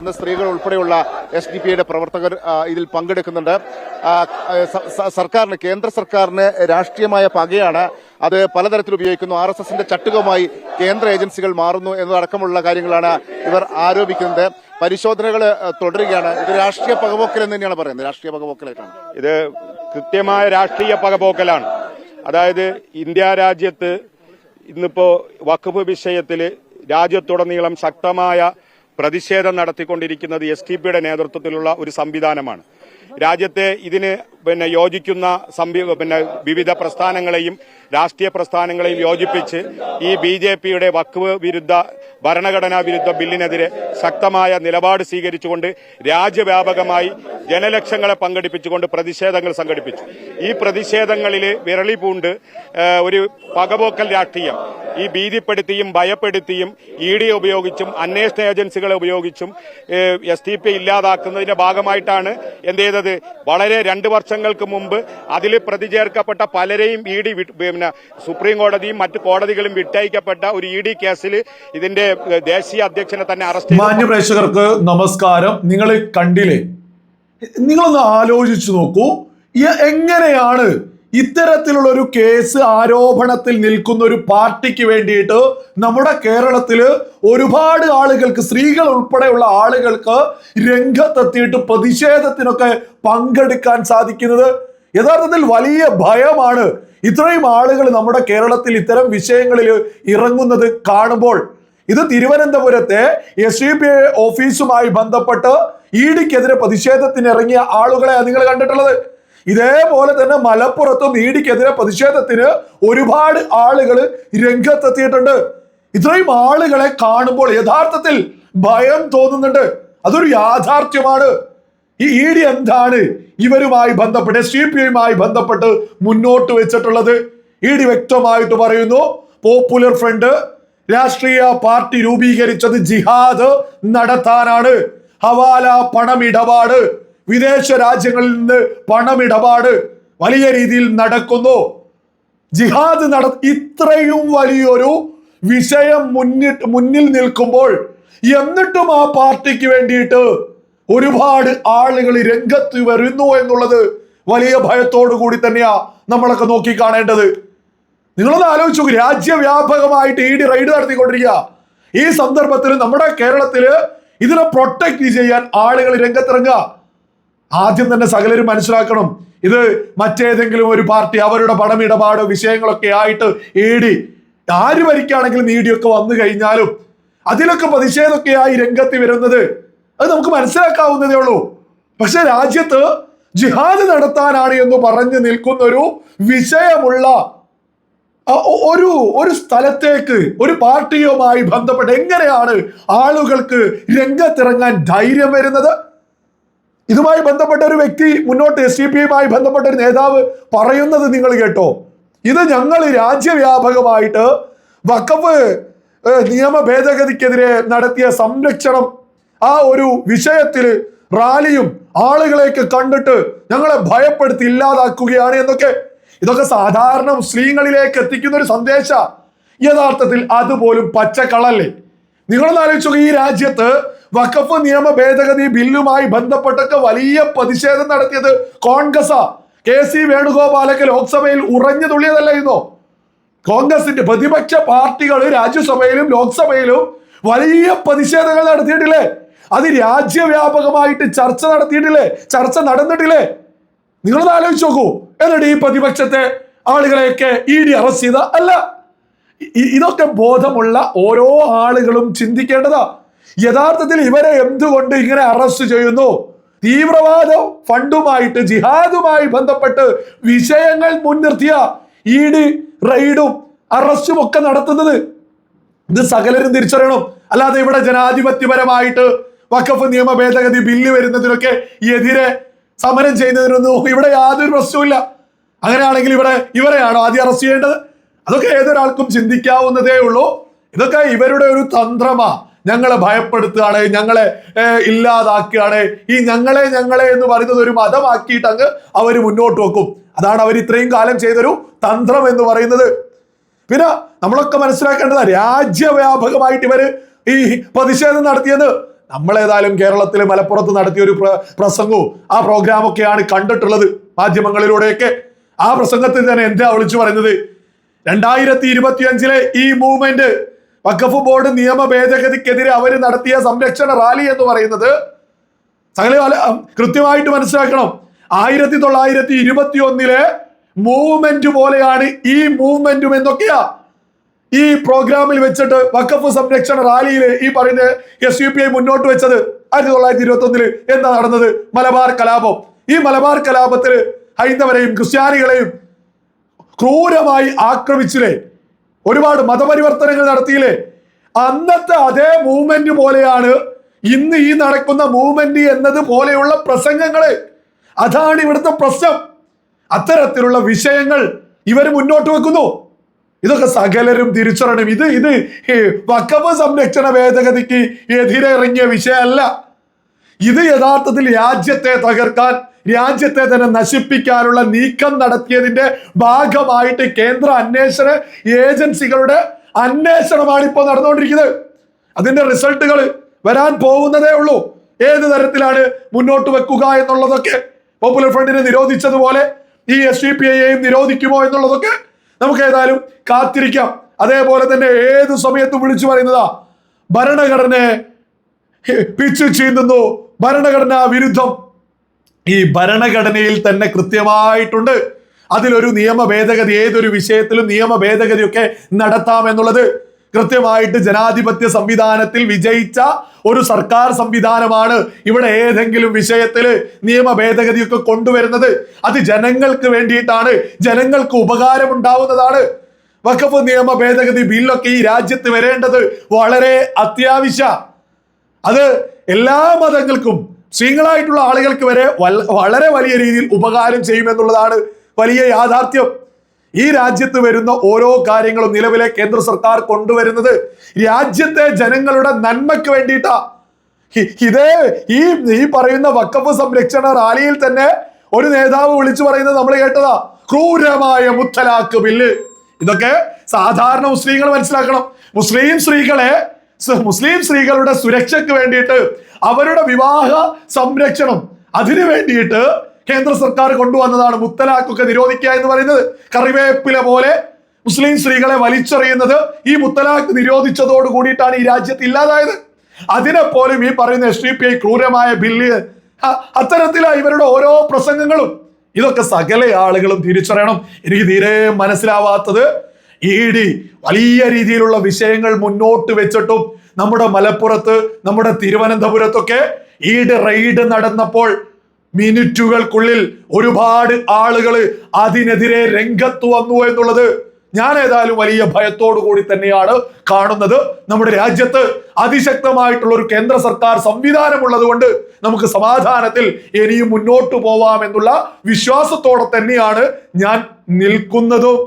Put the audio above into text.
ഇന്ന് സ്ത്രീകൾ ഉൾപ്പെടെയുള്ള എസ് ഡി പി ഐയുടെ പ്രവർത്തകർ ഇതിൽ പങ്കെടുക്കുന്നുണ്ട്. സർക്കാരിന് കേന്ദ്ര സർക്കാരിന് രാഷ്ട്രീയമായ പകയാണ് അത് പലതരത്തിൽ ഉപയോഗിക്കുന്നു. ആർ എസ് എസിന്റെ ചട്ടുകമായി കേന്ദ്ര ഏജൻസികൾ മാറുന്നു എന്നതടക്കമുള്ള കാര്യങ്ങളാണ് ഇവർ ആരോപിക്കുന്നത്. പരിശോധനകൾ തുടരുകയാണ്. ഇത് രാഷ്ട്രീയ പകപോക്കൽ എന്ന് തന്നെയാണ് പറയുന്നത്. രാഷ്ട്രീയ പകപോക്കലായിട്ടാണ്. ഇത് കൃത്യമായ രാഷ്ട്രീയ പകപോക്കലാണ്. അതായത് ഇന്ത്യ രാജ്യത്ത് ഇന്നിപ്പോ വഖഫ് വിഷയത്തിൽ രാജ്യത്തുടനീളം ശക്തമായ പ്രതിഷേധം നടത്തിക്കൊണ്ടിരിക്കുന്നത് എസ് ടി പിയുടെ നേതൃത്വത്തിലുള്ള ഒരു സംവിധാനമാണ്. രാജ്യത്തെ ഇതിന് പിന്നെ യോജിക്കുന്ന പിന്നെ വിവിധ പ്രസ്ഥാനങ്ങളെയും രാഷ്ട്രീയ പ്രസ്ഥാനങ്ങളെയും യോജിപ്പിച്ച് ഈ ബി ജെ പിയുടെ വക്വ് വിരുദ്ധ ഭരണഘടനാ വിരുദ്ധ ബില്ലിനെതിരെ ശക്തമായ നിലപാട് സ്വീകരിച്ചുകൊണ്ട് രാജ്യവ്യാപകമായി ജനലക്ഷങ്ങളെ പങ്കെടുപ്പിച്ചുകൊണ്ട് പ്രതിഷേധങ്ങൾ സംഘടിപ്പിച്ചു. ഈ പ്രതിഷേധങ്ങളിൽ വിരളി പൂണ്ട് ഒരു പകപോക്കൽ രാഷ്ട്രീയം. ഈ ഭീതിപ്പെടുത്തിയും ഭയപ്പെടുത്തിയും ഇ ഡി ഉപയോഗിച്ചും അന്വേഷണ ഏജൻസികളെ ഉപയോഗിച്ചും എസ് ടി പി ഇല്ലാതാക്കുന്നതിന്റെ ഭാഗമായിട്ടാണ് എന്ത് ചെയ്തത്? വളരെ രണ്ട് വർഷങ്ങൾക്ക് മുമ്പ് അതിൽ പ്രതിചേർക്കപ്പെട്ട പലരെയും ഇ ഡി പിന്നെ സുപ്രീം കോടതിയും മറ്റ് കോടതികളും വിട്ടയക്കപ്പെട്ട ഒരു ഇ ഡി കേസിൽ ഇതിന്റെ ദേശീയ അധ്യക്ഷനെ തന്നെ അറസ്റ്റ് മാന്യ പ്രേക്ഷകർക്ക് നമസ്കാരം. നിങ്ങൾ കണ്ടില്ലേ നിങ്ങളൊന്ന് ആലോചിച്ചു നോക്കൂ. എങ്ങനെയാണ് ഇത്തരത്തിലുള്ള ഒരു കേസ് ആരോപണത്തിൽ നിൽക്കുന്ന ഒരു പാർട്ടിക്ക് വേണ്ടിയിട്ട് നമ്മുടെ കേരളത്തിൽ ഒരുപാട് ആളുകൾക്ക് സ്ത്രീകൾ ഉൾപ്പെടെയുള്ള ആളുകൾക്ക് രംഗത്തെത്തിയിട്ട് പ്രതിഷേധത്തിനൊക്കെ പങ്കെടുക്കാൻ സാധിക്കുന്നത്? യഥാർത്ഥത്തിൽ വലിയ ഭയമാണ് ഇത്രയും ആളുകൾ നമ്മുടെ കേരളത്തിൽ ഇത്തരം വിഷയങ്ങളിൽ ഇറങ്ങുന്നത് കാണുമ്പോൾ. ഇത് തിരുവനന്തപുരത്തെ എസ് ഡി പി ഓഫീസുമായി ബന്ധപ്പെട്ട് ഇ ഡിക്കെതിരെ പ്രതിഷേധത്തിന് ഇറങ്ങിയ ആളുകളെ നിങ്ങൾ കണ്ടിട്ടുള്ളത്. ഇതേപോലെ തന്നെ മലപ്പുറത്തും ഇ ഡിക്കെതിരെ പ്രതിഷേധത്തിന് ഒരുപാട് ആളുകൾ രംഗത്തെത്തിയിട്ടുണ്ട്. ഇത്രയും ആളുകളെ കാണുമ്പോൾ യഥാർത്ഥത്തിൽ ഭയം തോന്നുന്നുണ്ട്. അതൊരു യാഥാർത്ഥ്യമാണ്. ഈ ഇ ഡി എന്താണ് ഇവരുമായി ബന്ധപ്പെട്ട് എസ് ഡി പി യുമായി ബന്ധപ്പെട്ട് മുന്നോട്ട് വെച്ചിട്ടുള്ളത്? ഇ ഡി വ്യക്തമായിട്ട് പറയുന്നു പോപ്പുലർ ഫ്രണ്ട് രാഷ്ട്രീയ പാർട്ടി രൂപീകരിച്ചത് ജിഹാദ് നടത്താനാണ്. ഹവാല പണമിടപാട്. വിദേശ രാജ്യങ്ങളിൽ നിന്ന് പണമിടപാട് വലിയ രീതിയിൽ നടക്കുന്നു. ജിഹാദ് നട ഇത്രയും വലിയൊരു വിഷയം മുന്നിൽ മുന്നിൽ നിൽക്കുമ്പോൾ എന്നിട്ടും ആ പാർട്ടിക്ക് വേണ്ടിയിട്ട് ഒരുപാട് ആളുകൾ രംഗത്ത് വരുന്നു എന്നുള്ളത് വലിയ ഭയത്തോടു കൂടി തന്നെയാ നമ്മളൊക്കെ നോക്കി കാണേണ്ടത് നിങ്ങളൊന്ന് ആലോചിച്ചു രാജ്യവ്യാപകമായിട്ട് ഇ ഡി റൈഡ് നടത്തിക്കൊണ്ടിരിക്കുക. ഈ സന്ദർഭത്തിൽ നമ്മുടെ കേരളത്തിൽ ഇതിനെ പ്രൊട്ടക്ട് ചെയ്യാൻ ആളുകൾ രംഗത്തിറങ്ങുക. ആദ്യം തന്നെ സകലരും മനസ്സിലാക്കണം ഇത് മറ്റേതെങ്കിലും ഒരു പാർട്ടി അവരുടെ പണമിടപാട് വിഷയങ്ങളൊക്കെ ആയിട്ട് ഏടി ആര് ഭരിക്കുകയാണെങ്കിലും നീടിയൊക്കെ വന്നു കഴിഞ്ഞാലും അതിലൊക്കെ പ്രതിഷേധമൊക്കെയായി രംഗത്ത് വരുന്നത്. അത് നമുക്ക് മനസ്സിലാക്കാവുന്നതേ ഉള്ളൂ. പക്ഷെ രാജ്യത്ത് ജിഹാദ് നടത്താനാണ് എന്ന് പറഞ്ഞു നിൽക്കുന്ന ഒരു വിഷയമുള്ള ഒരു ഒരു സ്ഥലത്തേക്ക് ഒരു പാർട്ടിയുമായി ബന്ധപ്പെട്ട് എങ്ങനെയാണ് ആളുകൾക്ക് രംഗത്തിറങ്ങാൻ ധൈര്യം വരുന്നത്? ഇതുമായി ബന്ധപ്പെട്ട ഒരു വ്യക്തി മുന്നോട്ട് എസ് ഡി ബന്ധപ്പെട്ട ഒരു നേതാവ് പറയുന്നത് നിങ്ങൾ കേട്ടോ. ഇത് ഞങ്ങൾ രാജ്യവ്യാപകമായിട്ട് വക്കവ് നിയമ ഭേദഗതിക്കെതിരെ നടത്തിയ സംരക്ഷണം ആ ഒരു വിഷയത്തിൽ റാലിയും ആളുകളെയൊക്കെ കണ്ടിട്ട് ഞങ്ങളെ ഭയപ്പെടുത്തി ഇല്ലാതാക്കുകയാണ് എന്നൊക്കെ ഇതൊക്കെ സാധാരണ മുസ്ലിങ്ങളിലേക്ക് എത്തിക്കുന്ന ഒരു സന്ദേശ. യഥാർത്ഥത്തിൽ അതുപോലും പച്ചക്കളല്ലേ നിങ്ങളൊന്ന് ആലോചിച്ചു ഈ രാജ്യത്ത് വഖഫ് നിയമ ഭേദഗതി ബില്ലുമായി ബന്ധപ്പെട്ടൊക്കെ വലിയ പ്രതിഷേധം നടത്തിയത് കോൺഗ്രസാ കെ സി വേണുഗോപാലൊക്കെ ലോക്സഭയിൽ ഉറഞ്ഞു തുള്ളിയതല്ലായിരുന്നോ? കോൺഗ്രസിന്റെ പ്രതിപക്ഷ പാർട്ടികൾ രാജ്യസഭയിലും ലോക്സഭയിലും വലിയ പ്രതിഷേധങ്ങൾ നടത്തിയിട്ടില്ലേ? അത് രാജ്യവ്യാപകമായിട്ട് ചർച്ച നടത്തിയിട്ടില്ലേ? ചർച്ച നടന്നിട്ടില്ലേ? നിങ്ങളൊന്ന് ആലോചിച്ച് നോക്കൂ എന്നിട്ട് ഈ പ്രതിപക്ഷത്തെ ആളുകളെയൊക്കെ ഇ ഡി അറസ്റ്റ് ചെയ്ത അല്ല ഇതൊക്കെ ബോധമുള്ള ഓരോ ആളുകളും ചിന്തിക്കേണ്ടതാ. യഥാർത്ഥത്തിൽ ഇവരെ എന്തുകൊണ്ട് ഇങ്ങനെ അറസ്റ്റ് ചെയ്യുന്നു? തീവ്രവാദ ഫണ്ടുമായിട്ട് ജിഹാദുമായി ബന്ധപ്പെട്ട് വിഷയങ്ങൾ മുൻനിർത്തിയ ഇ ഡി റെയ്ഡും അറസ്റ്റും ഒക്കെ നടത്തുന്നത്. ഇത് സകലരും തിരിച്ചറിയണം. അല്ലാതെ ഇവിടെ ജനാധിപത്യപരമായിട്ട് വഖഫ് നിയമ ഭേദഗതി ബില്ല് വരുന്നതിനൊക്കെ എതിരെ സമരം ചെയ്യുന്നതിനൊന്നും ഇവിടെ യാതൊരു പ്രശ്നവുമില്ല. അങ്ങനെയാണെങ്കിൽ ഇവിടെ ഇവരെയാണോ ആദ്യം അറസ്റ്റ് ചെയ്യേണ്ടത്? അതൊക്കെ ഏതൊരാൾക്കും ചിന്തിക്കാവുന്നതേ ഉള്ളൂ. ഇതൊക്കെ ഇവരുടെ ഒരു തന്ത്രമാ. ഞങ്ങളെ ഭയപ്പെടുത്തുകയാണ് ഞങ്ങളെ ഇല്ലാതാക്കുകയാണ്. ഈ ഞങ്ങളെ ഞങ്ങളെ എന്ന് പറയുന്നത് ഒരു മതമാക്കിയിട്ട് അങ്ങ് അവർ മുന്നോട്ട് വെക്കും. അതാണ് അവർ ഇത്രയും കാലം ചെയ്തൊരു തന്ത്രം എന്ന് പറയുന്നത്. പിന്നെ നമ്മളൊക്കെ മനസ്സിലാക്കേണ്ടത് രാജ്യവ്യാപകമായിട്ട് ഇവർ ഈ പ്രതിഷേധം നടത്തിയത് നമ്മളേതായാലും കേരളത്തിലെ മലപ്പുറത്ത് നടത്തിയ ഒരു പ്ര- പ്രസംഗവും ആ പ്രോഗ്രാമൊക്കെയാണ് കണ്ടിട്ടുള്ളത് മാധ്യമങ്ങളിലൂടെയൊക്കെ. ആ പ്രസംഗത്തിൽ തന്നെ എന്താ വിളിച്ചു പറഞ്ഞത് രണ്ടായിരത്തി ഇരുപത്തി അഞ്ചിലെ ഈ മൂവ്മെന്റ് വഖഫ് ബോർഡ് നിയമ ഭേദഗതിക്കെതിരെ അവർ നടത്തിയ സംരക്ഷണ റാലി എന്ന് പറയുന്നത് സകല കൃത്യമായിട്ട് മനസ്സിലാക്കണം. ആയിരത്തി തൊള്ളായിരത്തി ഇരുപത്തി ഒന്നിലെ മൂവ്മെന്റ് പോലെയാണ് ഈ മൂവ്മെന്റും എന്തൊക്കെയാ ഈ പ്രോഗ്രാമിൽ വെച്ചിട്ട് വക്കഫ് സംരക്ഷണ റാലിയിൽ ഈ പറയുന്ന എസ് യു പി ഐ മുന്നോട്ട് വെച്ചത് ആയിരത്തി തൊള്ളായിരത്തി ഇരുപത്തി ഒന്നിൽ എന്താ നടന്നത്? മലബാർ കലാപം. ഈ മലബാർ കലാപത്തിൽ ഹൈന്ദവരെയും ക്രിസ്ത്യാനികളെയും ക്രൂരമായി ആക്രമിച്ചില്ലേ? ഒരുപാട് മതപരിവർത്തനങ്ങൾ നടത്തിയില്ലേ? അന്നത്തെ അതേ മൂവ്മെന്റ് പോലെയാണ് ഇന്ന് ഈ നടക്കുന്ന മൂവ്മെന്റ് എന്നത് പോലെയുള്ള പ്രസംഗങ്ങൾ. അതാണ് ഇവിടുത്തെ പ്രശ്നം. അത്തരത്തിലുള്ള വിഷയങ്ങൾ ഇവർ മുന്നോട്ട് വെക്കുന്നു. ഇതൊക്കെ സകലരും തിരിച്ചറിയണം. ഇത് ഇത് ഈ വക്കഫ് സംരക്ഷണ ഭേദഗതിക്ക് എതിരെ ഇറങ്ങിയ വിഷയമല്ല. ഇത് യഥാർത്ഥത്തിൽ രാജ്യത്തെ തകർക്കാൻ രാജ്യത്തെ തന്നെ നശിപ്പിക്കാനുള്ള നീക്കം നടത്തിയതിന്റെ ഭാഗമായിട്ട് കേന്ദ്ര അന്വേഷണ ഏജൻസികളുടെ അന്വേഷണമാണ് ഇപ്പോൾ നടന്നുകൊണ്ടിരിക്കുന്നത്. അതിന്റെ റിസൾട്ടുകൾ വരാൻ പോകുന്നതേ ഉള്ളൂ. ഏത് തരത്തിലാണ് മുന്നോട്ട് വെക്കുക എന്നുള്ളതൊക്കെ പോപ്പുലർ ഫ്രണ്ടിനെ നിരോധിച്ചതുപോലെ ഈ എസ് ഡി പി ഐയെയും നിരോധിക്കുമോ എന്നുള്ളതൊക്കെ നമുക്ക് ഏതായാലും കാത്തിരിക്കാം. അതേപോലെ തന്നെ ഏത് സമയത്തും വിളിച്ചു പറയുന്നതാ ഭരണഘടനയെ പിച്ചു ചീന്തുന്നു. ഭരണഘടനാ വിരുദ്ധം. ഈ ഭരണഘടനയിൽ തന്നെ കൃത്യമായിട്ടുണ്ട്. അതിലൊരു നിയമ ഭേദഗതി ഏതൊരു വിഷയത്തിലും നിയമ ഭേദഗതിയൊക്കെ നടത്താമെന്നുള്ളത് കൃത്യമായിട്ട് ജനാധിപത്യ സംവിധാനത്തിൽ വിജയിച്ച ഒരു സർക്കാർ സംവിധാനമാണ് ഇവിടെ ഏതെങ്കിലും വിഷയത്തിൽ നിയമ ഭേദഗതിയൊക്കെ കൊണ്ടുവരുന്നത്. അത് ജനങ്ങൾക്ക് വേണ്ടിയിട്ടാണ് ജനങ്ങൾക്ക് ഉപകാരമുണ്ടാവുന്നതാണ്. വഖഫ് നിയമ ഭേദഗതി ബില്ലൊക്കെ ഈ രാജ്യത്ത് വരേണ്ടത് വളരെ അത്യാവശ്യ. അത് എല്ലാ മതങ്ങൾക്കും സ്ത്രീകളായിട്ടുള്ള ആളുകൾക്ക് വരെ വളരെ വലിയ രീതിയിൽ ഉപകാരം ചെയ്യുമെന്നുള്ളതാണ് വലിയ യാഥാർത്ഥ്യം. ഈ രാജ്യത്ത് വരുന്ന ഓരോ കാര്യങ്ങളും നിലവിലെ കേന്ദ്ര സർക്കാർ കൊണ്ടുവരുന്നത് രാജ്യത്തെ ജനങ്ങളുടെ നന്മയ്ക്ക് വേണ്ടിയിട്ടാ. ഇതേ ഈ ഈ പറയുന്ന വക്കഫ് സംരക്ഷണ റാലിയിൽ തന്നെ ഒരു നേതാവ് വിളിച്ചു പറയുന്നത് നമ്മൾ കേട്ടതാ. ക്രൂരമായ മുത്തലാക്ക് ബില്ല്. ഇതൊക്കെ സാധാരണ മുസ്ലിങ്ങൾ മനസ്സിലാക്കണം. മുസ്ലിം സ്ത്രീകളെ മുസ്ലിം സ്ത്രീകളുടെ സുരക്ഷയ്ക്ക് വേണ്ടിയിട്ട് അവരുടെ വിവാഹ സംരക്ഷണം അതിനു വേണ്ടിയിട്ട് കേന്ദ്ര സർക്കാർ കൊണ്ടുവന്നതാണ് മുത്തലാഖൊക്കെ നിരോധിക്കുക എന്ന് പറയുന്നത്. കറിവേപ്പില പോലെ മുസ്ലിം സ്ത്രീകളെ വലിച്ചെറിയുന്നത് ഈ മുത്തലാഖ് നിരോധിച്ചതോട് കൂടിയിട്ടാണ് ഈ രാജ്യത്ത് ഇല്ലാതായത്. അതിനെ പോലും ഈ പറയുന്ന എസ് ഡി പി ഐ ക്രൂരമായ ബില്ല് അത്തരത്തിലാണ് അത്തരത്തിലാ ഇവരുടെ ഓരോ പ്രസംഗങ്ങളും. ഇതൊക്കെ സകല ആളുകളും തിരിച്ചറിയണം. എനിക്ക് തീരെ മനസ്സിലാവാത്തത് ഇ ഡി വലിയ രീതിയിലുള്ള വിഷയങ്ങൾ മുന്നോട്ട് വെച്ചിട്ടും നമ്മുടെ മലപ്പുറത്ത് നമ്മുടെ തിരുവനന്തപുരത്തൊക്കെ ഈഡ് റെയ്ഡ് നടന്നപ്പോൾ മിനിറ്റുകൾക്കുള്ളിൽ ഒരുപാട് ആളുകൾ അതിനെതിരെ രംഗത്ത് വന്നു എന്നുള്ളത് ഞാൻ ഏതായാലും വലിയ ഭയത്തോടു കൂടി തന്നെയാണ് കാണുന്നത്. നമ്മുടെ രാജ്യത്ത് അതിശക്തമായിട്ടുള്ള ഒരു കേന്ദ്ര സർക്കാർ സംവിധാനമുള്ളത് കൊണ്ട് നമുക്ക് സമാധാനത്തിൽ ഇനിയും മുന്നോട്ട് പോവാം എന്നുള്ള വിശ്വാസത്തോടെ തന്നെയാണ് ഞാൻ നിൽക്കുന്നതും.